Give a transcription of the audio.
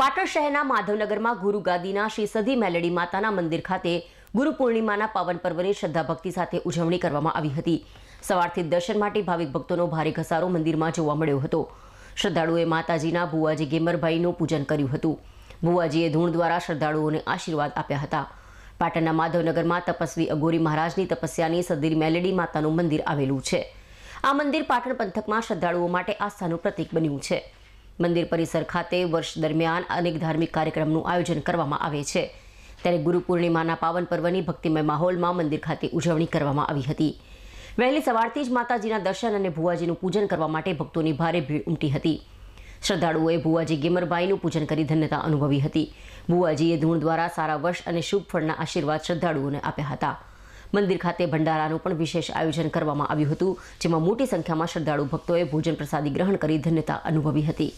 પાટણ શહેરના માધવનગરમાં ગુરુ ગાદીના શ્રી સધી મેલેડી માતાના મંદિર ખાતે ગુરુ પૂર્ણિમાના પાવન પર્વની શ્રદ્ધા ભક્તિ સાથે ઉજવણી કરવામાં આવી હતી. સવારથી દર્શન માટે ભાવિક ભક્તોનો ભારે ઘસારો મંદિરમાં જોવા મળ્યો હતો. શ્રદ્ધાળુઓએ માતાજીના ભુવાજી ગેમરભાઈનું પૂજન કર્યું હતું. ભુવાજીએ ધૂણ દ્વારા શ્રદ્ધાળુઓને આશીર્વાદ આપ્યા હતા. પાટણના માધવનગરમાં તપસ્વી અગોરી મહારાજની તપસ્યાની સદીર મેલડી માતાનું મંદિર આવેલું છે. આ મંદિર પાટણ પંથકમાં શ્રદ્ધાળુઓ માટે આસ્થાનું પ્રતીક બન્યું છે. મંદિર પરિસર ખાતે વર્ષ દરમિયાન અનેક ધાર્મિક કાર્યક્રમનું આયોજન કરવામાં આવે છે. ત્યારે ગુરુ પૂર્ણિમાના પાવન પર્વની ભક્તિમય માહોલમાં મંદિર ખાતે ઉજવણી કરવામાં આવી હતી. વહેલી સવારથી જ માતાજીના દર્શન અને ભુવાજીનું પૂજન કરવા માટે ભક્તોની ભારે ભીડ ઉમટી હતી. શ્રદ્ધાળુઓએ ભુવાજી ગેમરબાઈનું પૂજન કરી ધન્યતા અનુભવી હતી. ભુવાજીએ ધૂણ દ્વારા સારા વર્ષ અને શુભ ફળના આશીર્વાદ શ્રદ્ધાળુઓને આપ્યા હતા. મંદિર ખાતે ભંડારાનું પણ વિશેષ આયોજન કરવામાં આવ્યું હતું, જેમાં મોટી સંખ્યામાં શ્રદ્ધાળુ ભક્તોએ ભોજન પ્રસાદી ગ્રહણ કરી ધન્યતા અનુભવી હતી.